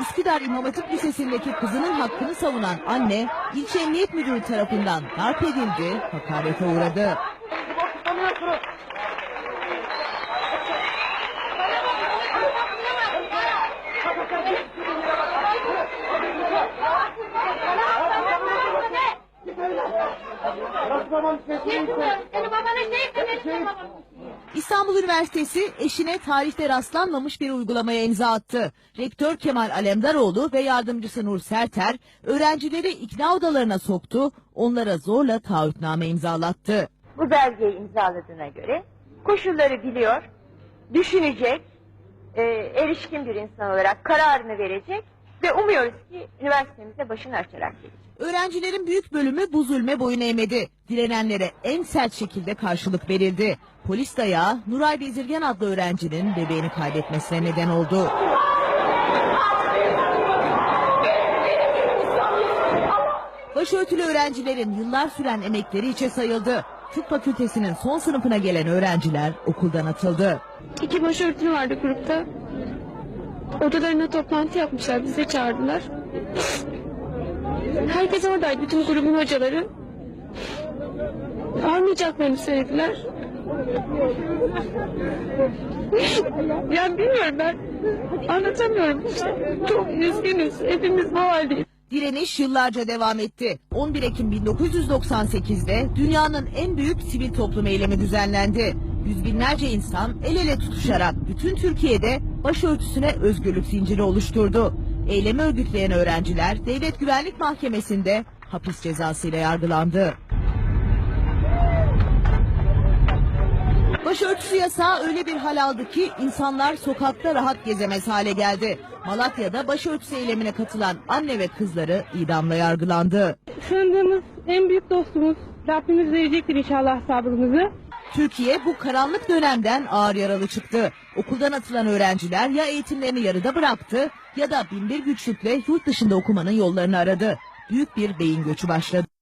Üsküdar İmam Hatip Lisesi'ndeki kızının hakkını savunan anne, ilçe emniyet müdürü tarafından darp edildi, hakarete uğradı. Babana şey benim babam. İstanbul Üniversitesi eşine tarihte rastlanmamış bir uygulamaya imza attı. Rektör Kemal Alemdaroğlu ve yardımcısı Nur Serter öğrencileri ikna odalarına soktu, onlara zorla taahhütname imzalattı. bu belgeyi imzaladığına göre koşulları biliyor, düşünecek, e, erişkin bir insan olarak kararını verecek ve umuyoruz ki üniversitemize başını açarak gelecek. Öğrencilerin büyük bölümü bu zulme boyun eğmedi. Direnenlere en sert şekilde karşılık verildi. Polis dayağı Nuray Bezirgen adlı öğrencinin bebeğini kaybetmesine neden oldu. Başörtülü öğrencilerin yıllar süren emekleri içe sayıldı. Tıp fakültesinin son sınıfına gelen öğrenciler okuldan atıldı. İki başörtülü vardı grupta. Odalarına toplantı yapmışlar, bize çağırdılar. Herkes oradaydı, bütün grubun hocaları. Almayacaklarını söylediler. yani bilmiyorum ben, anlatamıyorum. Çok üzgünüz, hepimiz bu haldeyiz. Direniş yıllarca devam etti. 11 Ekim 1998'de dünyanın en büyük sivil toplum eylemi düzenlendi. Yüz binlerce insan el ele tutuşarak bütün Türkiye'de başörtüsüne özgürlük zinciri oluşturdu. Eylemi örgütleyen öğrenciler Devlet Güvenlik Mahkemesi'nde hapis cezasıyla yargılandı. Başörtüsü yasağı öyle bir hal aldı ki insanlar sokakta rahat gezemez hale geldi. Malatya'da başörtüsü eylemine katılan anne ve kızları idamla yargılandı. Sığındığımız en büyük dostumuz. Rabbimiz verecektir inşallah sabrımızı. Türkiye bu karanlık dönemden ağır yaralı çıktı. Okuldan atılan öğrenciler ya eğitimlerini yarıda bıraktı ya da binbir güçlükle yurt dışında okumanın yollarını aradı. Büyük bir beyin göçü başladı.